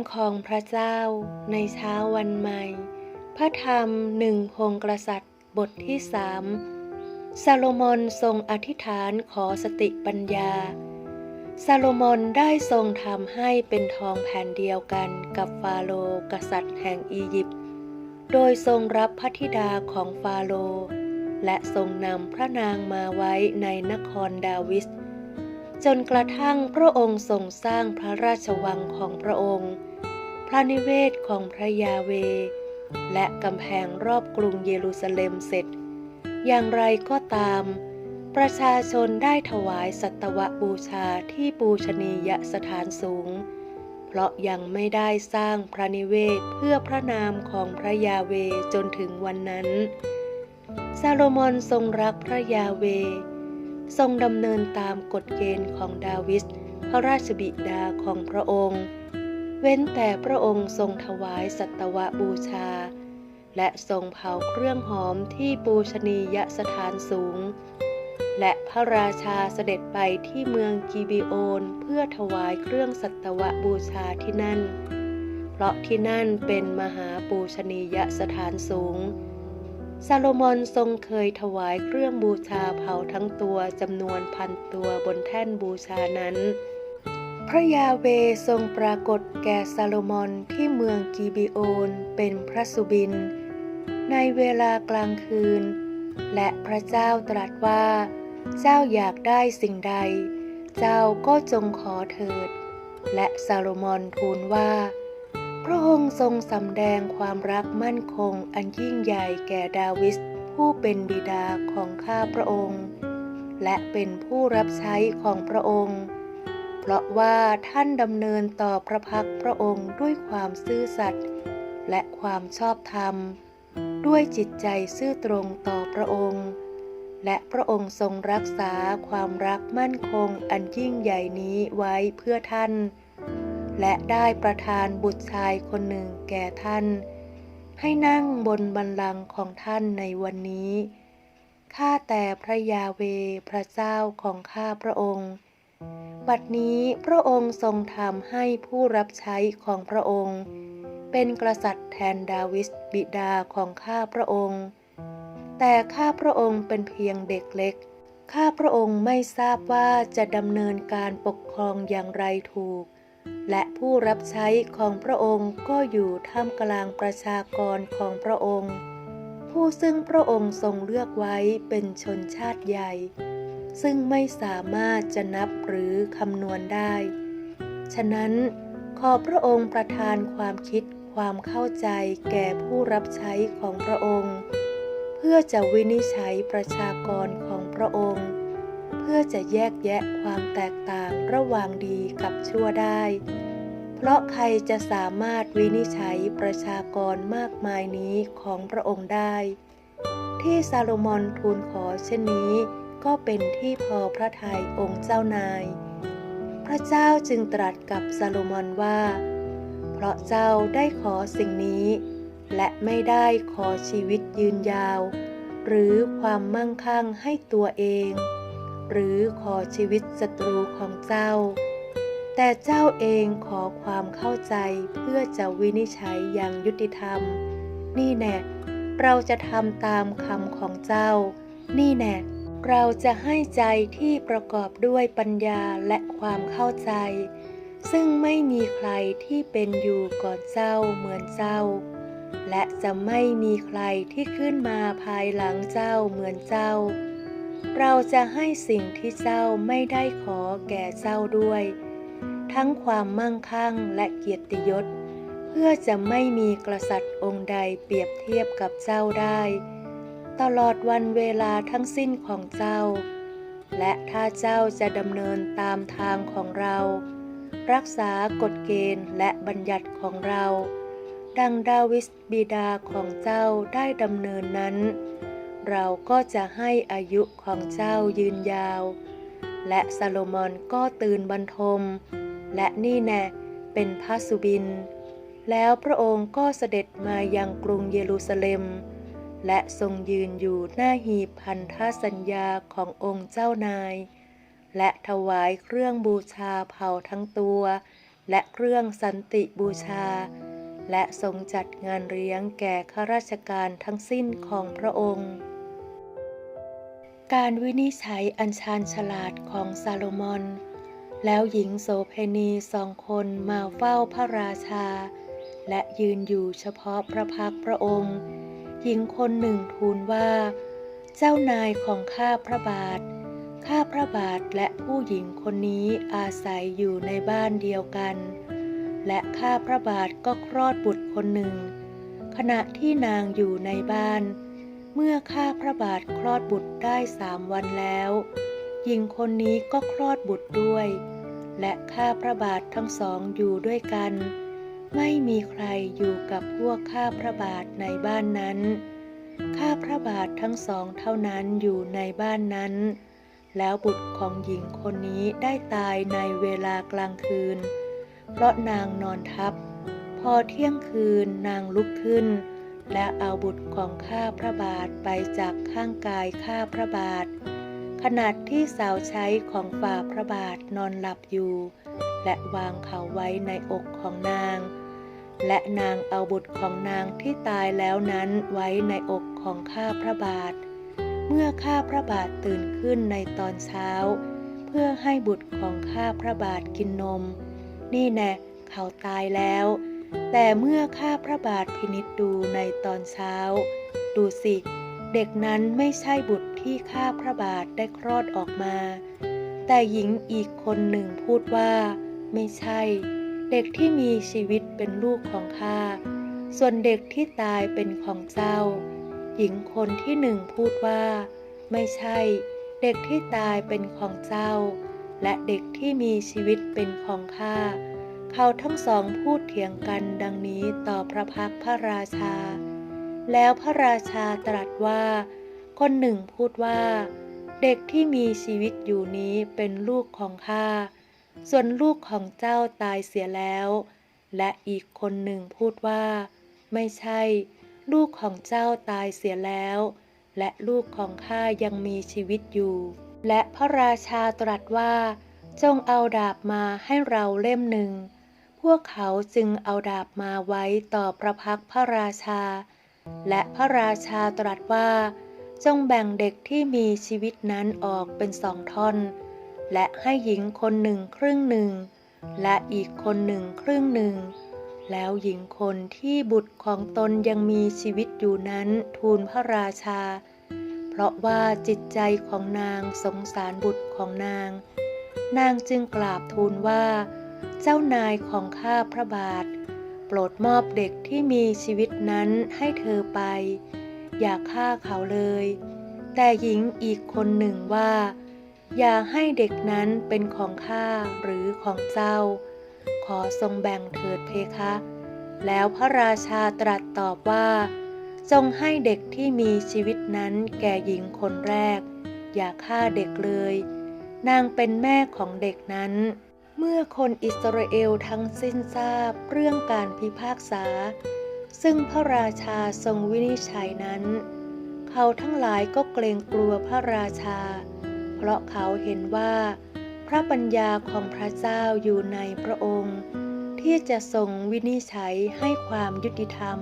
ำของพระเจ้าในเช้าวันใหม่ พระธรรมหนึ่งพงศ์กษัตริย์บทที่สามซาโลมอนทรงอธิษฐานขอสติปัญญา ซาโลมอนได้ทรงทำให้เป็นทองแผ่นเดียวกันกับฟาโรกษัตริย์แห่งอียิปต์ โดยทรงรับพระธิดาของฟาโรและทรงนำพระนางมาไว้ในนครดาวิสจนกระทั่งพระองค์ทรงสร้างพระราชวังของพระองค์ พระนิเวศของพระยาเว และกำแพงรอบกรุงเยรูซาเล็มเสร็จ อย่างไรก็ตาม ประชาชนได้ถวายสัตวบูชาที่ปูชนียสถานสูง เพราะยังไม่ได้สร้างพระนิเวศเพื่อพระนามของพระยาเวจนถึงวันนั้น ซาโลมอนทรงรักพระยาเว ทรงดำเนินตามกฎเกณฑ์ของดาวิสพระราชบิดาของพระองค์ เว้นแต่พระองค์ทรงถวายสัตวบูชา และทรงเผาเครื่องหอมที่ปูชนียสถานสูง และพระราชาเสด็จไปที่เมืองกิบิโอน เพื่อถวายเครื่องสัตวบูชาที่นั่น เพราะที่นั่นเป็นมหาปูชนียสถานสูง ซาโลมอนทรงเคยถวายเครื่องบูชาเผาทั้งตัวจำนวนพันตัวบนแท่นบูชานั้น พระยาเวทรงปรากฏแก่ซาโลมอนที่เมืองกีบิโอนเป็นพระสุบิน ในเวลากลางคืน และพระเจ้าตรัสว่า เจ้าอยากได้สิ่งใด เจ้าก็จงขอเถิด และซาโลมอนทูลว่า พระองค์ทรงสำแดงความรักมั่นคงอันยิ่งใหญ่แก่ดาวิสผู้เป็นบิดาของข้าพระองค์ และเป็นผู้รับใช้ของพระองค์ เพราะว่าท่านดำเนินต่อพระพักพระองค์ด้วยความซื่อสัตย์และความชอบธรรม ด้วยจิตใจซื่อตรงต่อพระองค์ และพระองค์ทรงรักษาความรักมั่นคงอันยิ่งใหญ่นี้ไว้เพื่อท่าน และได้ประทานบุตรชายคนหนึ่งแก่ท่าน ให้นั่งบนบัลลังก์ของท่านในวันนี้ข้าแต่พระยาเวพระเจ้าของข้าพระองค์ บัดนี้พระองค์ทรงทำให้ผู้รับใช้ของพระองค์ เป็นกษัตริย์แทนดาวิสบิดาของข้าพระองค์ แต่ข้าพระองค์เป็นเพียงเด็กเล็ก ข้าพระองค์ไม่ทราบว่าจะดำเนินการปกครองอย่างไรถูก และผู้รับใช้ของพระองค์ก็อยู่ท่ามกลางประชากรของพระองค์ ผู้ซึ่งพระองค์ทรงเลือกไว้เป็นชนชาติใหญ่ ซึ่งไม่สามารถจะนับหรือคำนวณได้ ฉะนั้นขอพระองค์ประทานความคิดความเข้าใจแก่ผู้รับใช้ของพระองค์ เพื่อจะวินิจฉัยประชากรของพระองค์ เพื่อจะแยกแยะความแตกต่างระหว่างดีกับชั่วได้ เพราะใครจะสามารถวินิจฉัยประชากรมากมายนี้ของพระองค์ได้ ที่ซาโลมอนทูลขอเช่นนี้ ก็เป็นที่พอพระทัยองค์เจ้านาย พระเจ้าจึงตรัสกับซาโลมอนว่า เพราะเจ้าได้ขอสิ่งนี้ และไม่ได้ขอชีวิตยืนยาว หรือความมั่งคั่งให้ตัวเอง หรือขอชีวิตศัตรูของเจ้า แต่เจ้าเองขอความเข้าใจเพื่อจะวินิจฉัยอย่างยุติธรรม นี่แน่เราจะทำตามคำของเจ้า นี่แน่ เราจะให้ใจที่ประกอบด้วยปัญญาและความเข้าใจ ซึ่งไม่มีใครที่เป็นอยู่ก่อนเจ้าเหมือนเจ้า และจะไม่มีใครที่ขึ้นมาภายหลังเจ้าเหมือนเจ้า เราจะให้สิ่งที่เจ้าไม่ได้ขอแก่เจ้าด้วย ทั้งความมั่งคั่งและเกียรติยศ เพื่อจะไม่มีกษัตริย์องค์ใดเปรียบเทียบกับเจ้าได้ ตลอดวันเวลาทั้งสิ้นของเจ้า และถ้าเจ้าจะดำเนินตามทางของเรา รักษากฎเกณฑ์และบัญญัติของเรา ดังดาวิสบิดาของเจ้าได้ดำเนินนั้น เราก็จะให้อายุของเจ้ายืนยาว และซาโลมอนก็ตื่นบรรทม และนี่แน่เป็นพระสุบิน แล้วพระองค์ก็เสด็จมายังกรุงเยรูซาเล็ม และทรงยืนอยู่หน้าหีบพันธสัญญาขององค์เจ้านาย และถวายเครื่องบูชาเผาทั้งตัว และเครื่องสันติบูชา และทรงจัดงานเลี้ยงแก่ข้าราชการทั้งสิ้นของพระองค์ การวินิจฉัยอัญชานฉลาดของซาโลมอน แล้วหญิงโสเพณีสองคนมาเฝ้าพระราชา และยืนอยู่เฉพาะพระพักพระองค์ หญิงคนหนึ่งทูลว่า เจ้านายของข้าพระบาท ข้าพระบาทและผู้หญิงคนนี้อาศัยอยู่ในบ้านเดียวกัน และข้าพระบาทก็คลอดบุตรคนหนึ่ง ขณะที่นางอยู่ในบ้าน เมื่อข้าพระบาทคลอดบุตรได้สามวันแล้ว หญิงคนนี้ก็คลอดบุตรด้วย และข้าพระบาททั้งสองอยู่ด้วยกัน ไม่มีใครอยู่กับพวกข้าพระบาทในบ้านนั้น ข้าพระบาททั้งสองเท่านั้นอยู่ในบ้านนั้น แล้วบุตรของหญิงคนนี้ได้ตายในเวลากลางคืน เพราะนางนอนทับ พอเที่ยงคืนนางลุกขึ้น และเอาบุตรของข้าพระบาทไปจากข้างกายข้าพระบาท ขณะที่สาวใช้ของฝ่าพระบาทนอนหลับอยู่ และวางเขาไว้ในอกของนาง และนางเอาบุตรของนางที่ตายแล้วนั้นไว้ในอกของข้าพระบาท เมื่อข้าพระบาทตื่นขึ้นในตอนเช้า เพื่อให้บุตรของข้าพระบาทกินนม นี่แน่เขาตายแล้ว แต่เมื่อข้าพระบาทพินิจดูในตอนเช้า ดูสิ เด็กนั้นไม่ใช่บุตรที่ข้าพระบาทได้คลอดออกมา แต่หญิงอีกคนหนึ่งพูดว่า ไม่ใช่ เด็กที่มีชีวิตเป็นลูกของข้า ส่วนเด็กที่ตายเป็นของเจ้า หญิงคนที่หนึ่งพูดว่า ไม่ใช่ เด็กที่ตายเป็นของเจ้า และเด็กที่มีชีวิตเป็นของข้า เขาทั้งสองพูดเถียงกันดังนี้ต่อพระพักพระราชา แล้วพระราชาตรัสว่า คนหนึ่งพูดว่า เด็กที่มีชีวิตอยู่นี้เป็นลูกของข้า ส่วนลูกของเจ้าตายเสียแล้ว และอีกคนหนึ่งพูดว่า ไม่ใช่ ลูกของเจ้าตายเสียแล้ว และลูกของข้ายังมีชีวิตอยู่ และพระราชาตรัสว่า จงเอาดาบมาให้เราเล่มหนึ่ง พวกเขาจึงเอาดาบมาไว้ต่อพระพักพระราชา และพระราชาตรัสว่า จงแบ่งเด็กที่มีชีวิตนั้นออกเป็นสองท่อน และให้หญิงคนหนึ่งครึ่งหนึ่ง และอีกคนหนึ่งครึ่งหนึ่ง แล้วหญิงคนที่บุตรของตนยังมีชีวิตอยู่นั้นทูลพระราชา เพราะว่าจิตใจของนางสงสารบุตรของนาง นางจึงกราบทูลว่า เจ้านายของข้าพระบาท โปรดมอบเด็กที่มีชีวิตนั้นให้เธอไป อย่าฆ่าเขาเลย แต่หญิงอีกคนหนึ่งว่า อย่าให้เด็กนั้นเป็นของข้าหรือของเจ้า ขอทรงแบ่งเถิดเพคะ แล้วพระราชาตรัสตอบว่า จงให้เด็กที่มีชีวิตนั้นแก่หญิงคนแรก อย่าฆ่าเด็กเลย นางเป็นแม่ของเด็กนั้น เมื่อคนอิสราเอลทั้งสิ้นทราบเรื่องการพิพากษา ซึ่งพระราชาทรงวินิจฉัยนั้น เขาทั้งหลายก็เกรงกลัวพระราชา เพราะเขาเห็นว่า พระปัญญาของพระเจ้าอยู่ในพระองค์ ที่จะทรงวินิจฉัยให้ความยุติธรรม